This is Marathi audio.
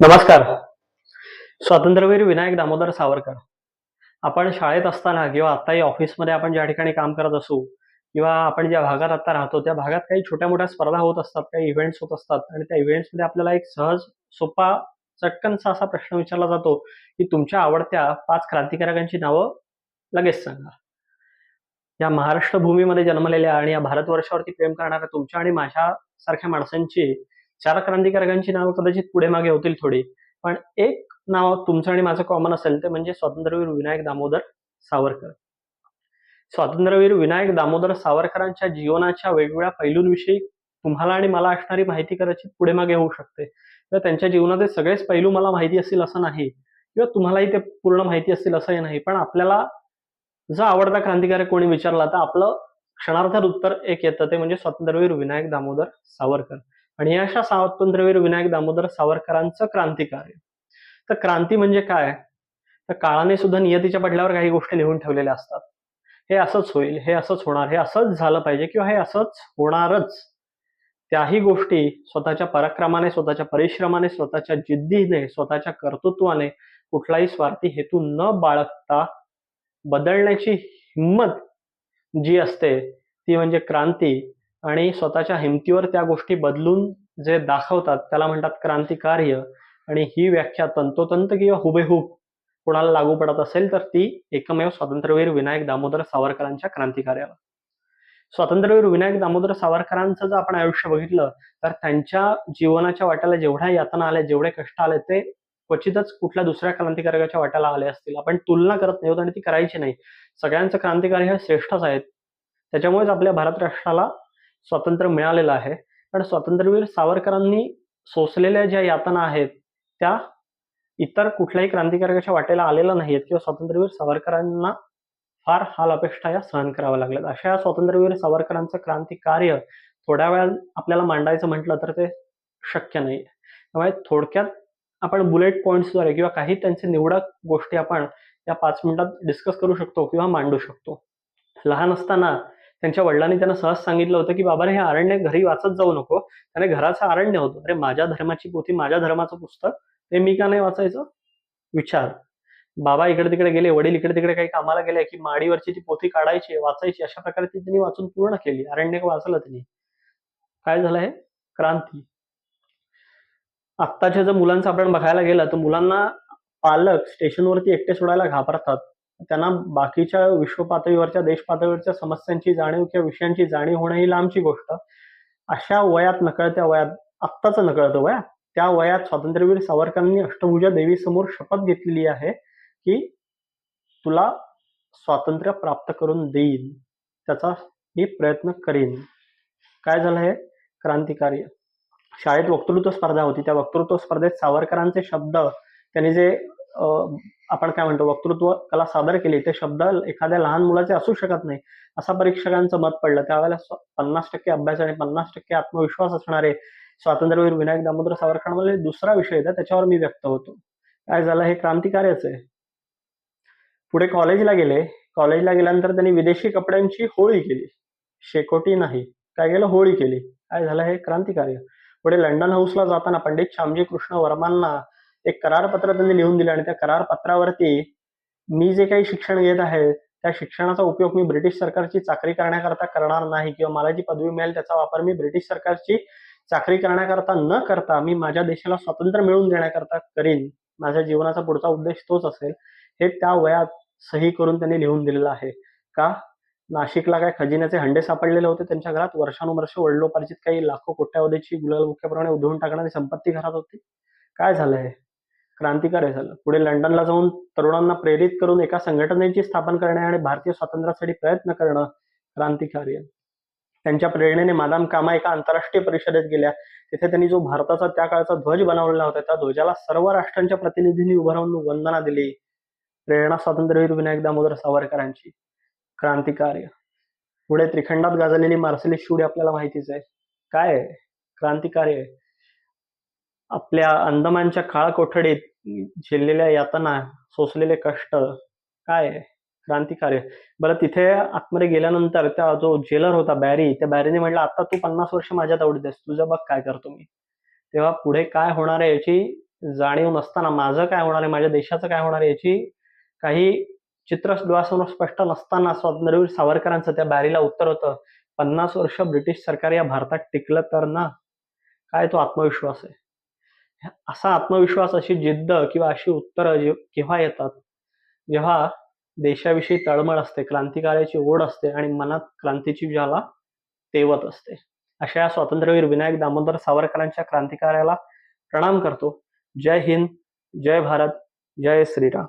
नमस्कार. स्वातंत्र्यवीर विनायक दामोदर सावरकर. आपण शाळेत असताना किंवा आताही ऑफिसमध्ये आपण ज्या ठिकाणी काम करत असू किंवा आपण ज्या भागात आता राहतो त्या भागात काही छोट्या मोठ्या स्पर्धा होत असतात काही इव्हेंट्स होत असतात आणि त्या इव्हेंट्समध्ये आपल्याला एक सहज सोपा चटकनसा असा प्रश्न विचारला जातो की तुमच्या आवडत्या पाच क्रांतिकारकांची नावं लगेच सांगा. या महाराष्ट्र भूमीमध्ये जन्मलेल्या आणि या भारतवर्षावरती प्रेम करणाऱ्या तुमच्या आणि माझ्या सारख्या माणसांची चार क्रांतिकारकांची नावं कदाचित पुढे मागे होतील थोडी पण एक नाव तुमचं आणि माझं कॉमन असेल ते म्हणजे स्वातंत्र्यवीर विनायक दामोदर सावरकर. स्वातंत्र्यवीर विनायक दामोदर सावरकरांच्या जीवनाच्या वेगवेगळ्या पैलूंविषयी तुम्हाला आणि मला असणारी माहिती कदाचित पुढे मागे होऊ शकते. किंवा त्यांच्या जीवनाचे सगळेच पैलू मला माहिती असतील असं नाही. किंवा तुम्हालाही ते पूर्ण माहिती असतील असंही नाही. पण आपल्याला जो आवडता क्रांतिकारक कोणी विचारला तर आपलं क्षणार्थात उत्तर एक येतं ते म्हणजे स्वातंत्र्यवीर विनायक दामोदर सावरकर. आणि या अशा स्वातंत्र्यवीर विनायक दामोदर सावरकरांचं क्रांतिकार्य. तर क्रांती म्हणजे काय? तर काळाने सुद्धा नियतीच्या पडल्यावर काही गोष्टी लिहून ठेवलेल्या असतात. हे असंच होईल हे असंच होणार हे असंच झालं पाहिजे किंवा हे असंच होणारच. त्याही गोष्टी स्वतःच्या पराक्रमाने स्वतःच्या परिश्रमाने स्वतःच्या जिद्दीने स्वतःच्या कर्तृत्वाने कुठलाही स्वार्थी हेतू न बाळगता बदलण्याची हिंमत जी असते ती म्हणजे क्रांती. आणि स्वतःच्या हिमतीवर त्या गोष्टी बदलून जे दाखवतात त्याला म्हणतात क्रांतिकार्य. आणि ही व्याख्या तंतोतंत किंवा हुबेहूब कोणाला लागू पडत असेल तर ती एकमेव स्वातंत्र्यवीर विनायक दामोदर सावरकरांच्या क्रांतिकार्याला. स्वातंत्र्यवीर विनायक दामोदर सावरकरांचं जर आपण आयुष्य बघितलं तर त्यांच्या जीवनाच्या वाट्याला जेवढ्या यातना आल्या जेवढे कष्ट आले ते क्वचितच कुठल्या दुसऱ्या क्रांतिकारकाच्या वाट्याला आले असतील. आपण तुलना करत नाही होत आणि ती करायची नाही. सगळ्यांचं क्रांतिकारी हे श्रेष्ठच आहेत. त्याच्यामुळेच आपल्या भारत राष्ट्राला स्वातंत्र्य मिळालेलं आहे. पण स्वातंत्र्यवीर सावरकरांनी सोसलेल्या ज्या यातना आहेत त्या इतर कुठल्याही क्रांतिकारकाच्या वाटेला आलेल्या नाहीत किंवा स्वातंत्र्यवीर सावरकरांना फार हाल अपेक्षा या सहन कराव्या लागल्यात. अशा या स्वातंत्र्यवीर सावरकरांचं क्रांतिकार्य थोड्या वेळात आपल्याला मांडायचं म्हटलं तर ते शक्य नाही. त्यामुळे थोडक्यात आपण बुलेट पॉईंट्सद्वारे किंवा काही त्यांचे निवडक गोष्टी आपण या पाच मिनिटात डिस्कस करू शकतो किंवा मांडू शकतो. लहान असताना त्यांच्या वडिलांनी त्यांना सहज सांगितलं होतं की बाबा रे हे अरण्य घरी वाचत जाऊ नको. त्याने घराचं अरण्य होतं. अरे माझ्या धर्माची पोथी माझ्या धर्माचं पुस्तक? ते मी का नाही वाचायचं? विचार. बाबा इकडे तिकडे गेले वडील इकडे तिकडे काही कामाला गेले की माडीवरची ती पोथी काढायची वाचायची. अशा प्रकारे ती त्यांनी वाचून पूर्ण केली. अरण्यक वाचलं त्यांनी. काय झालं हे? क्रांती. आत्ताच्या जर मुलांचं आपण बघायला गेलं तर मुलांना पालक स्टेशनवरती एकटे सोडायला घाबरतात. त्यांना बाकीच्या विश्व पातळीवरच्या देश पातळीवरच्या समस्यांची जाणीव किंवा विषयांची जाणीव होणं ही लांबची गोष्ट. अशा वयात नकळत्या वयात आत्ताच नकळतं वया त्या वयात स्वातंत्र्यवीर सावरकरांनी अष्टभुजा देवीसमोर शपथ घेतलेली आहे की तुला स्वातंत्र्य प्राप्त करून देईन. त्याचा मी प्रयत्न करीन. काय झालं हे? क्रांतिकार्य शाळेत वक्तृत्व स्पर्धा होती. त्या वक्तृत्व स्पर्धेत सावरकरांचे शब्द त्यांनी जे आपण काय म्हणतो वक्तृत्व कला सादर केली ते शब्द एखाद्या लहान मुलाचे असू शकत नाही. असा परीक्षकांचं मत पडलं. त्यावेळेला पन्नास टक्के अभ्यास आणि पन्नास टक्के आत्मविश्वास असणारे स्वातंत्र्यवीर विनायक दामोदर सावरकरांमध्ये दुसरा विषय होता त्याच्यावर मी व्यक्त होतो. काय झालं? हे क्रांतिकार्यच आहे. पुढे कॉलेजला गेले. कॉलेजला गेल्यानंतर त्यांनी विदेशी कपड्यांची होळी केली. शेकोटी नाही. काय केलं? होळी केली. काय झालं? हे क्रांतिकार्य. पुढे लंडन हाऊसला जाताना पंडित श्यामजी कृष्ण वर्मांना एक करारपत्र त्यांनी लिहून दिलं आणि त्या करारपत्रावरती मी जे काही शिक्षण घेत आहे त्या शिक्षणाचा उपयोग मी ब्रिटिश सरकारची चाकरी करण्याकरता करणार नाही किंवा मला जी पदवी मिळेल त्याचा वापर मी ब्रिटिश सरकारची चाकरी करण्याकरता न करता मी माझ्या देशाला स्वातंत्र्य मिळवून देण्याकरता करीन. माझ्या जीवनाचा पुढचा उद्देश तोच असेल. हे त्या वयात सही करून त्यांनी लिहून दिलेलं आहे. का? नाशिकला काय खजिन्याचे हंडे सापडलेले होते त्यांच्या घरात? वर्षानुवर्ष वडलोपार्जित काही लाखो कोट्यावधीची गुलाल मुख्यप्रमाणे उधळून टाकणारी संपत्ती घरात होती? काय झालं क्रांतिकारी झालं पुढे लंडनला जाऊन तरुणांना प्रेरित करून एका संघटनेची स्थापन करणे आणि भारतीय स्वातंत्र्यासाठी प्रयत्न करणं क्रांतिकार्य त्यांच्या प्रेरणेने मादाम कामा एका आंतरराष्ट्रीय परिषदेत गेल्या. तिथे त्यांनी जो भारताचा त्या काळचा ध्वज बनवलेला होता त्या ध्वजाला सर्व राष्ट्रांच्या प्रतिनिधींनी उभं राहून वंदना दिली. प्रेरणा स्वातंत्र्यवीर विनायक दामोदर सावरकरांची. क्रांतिकार्य पुढे त्रिखंडात गाजलेली मार्सेली शूड आपल्याला माहितीच आहे. काय आहे? क्रांतिकार्य आहे. आपल्या अंदमानच्या काळ कोठडीत झेललेल्या यातना सोसलेले कष्ट काय? क्रांतिकार्य बरं तिथे आतमध्ये गेल्यानंतर त्या जो जेलर होता बॅरी त्या बॅरीने म्हटलं आता तू पन्नास वर्ष माझ्या तावडीत आहेस तुझं बघ काय करतो मी. तेव्हा पुढे काय होणार आहे याची जाणीव नसताना माझं काय होणार आहे माझ्या देशाचं काय होणार आहे याची काही चित्र डोळ्यासमोर स्पष्ट नसताना स्वातंत्र्यवीर सावरकरांचं त्या बॅरीला उत्तर होतं पन्नास वर्ष ब्रिटिश सरकार या भारतात टिकलं तर ना? काय तो आत्मविश्वास आहे. असा आत्मविश्वास अशी जिद्द किंवा अशी उत्तरं जे केव्हा येतात? जेव्हा देशाविषयी तळमळ असते क्रांतिकार्याची ओढ असते आणि मनात क्रांतीची ज्वाला तेवत असते. अशा या स्वातंत्र्यवीर विनायक दामोदर सावरकरांच्या क्रांतिकार्याला प्रणाम करतो. जय हिंद जय भारत जय श्रीराम.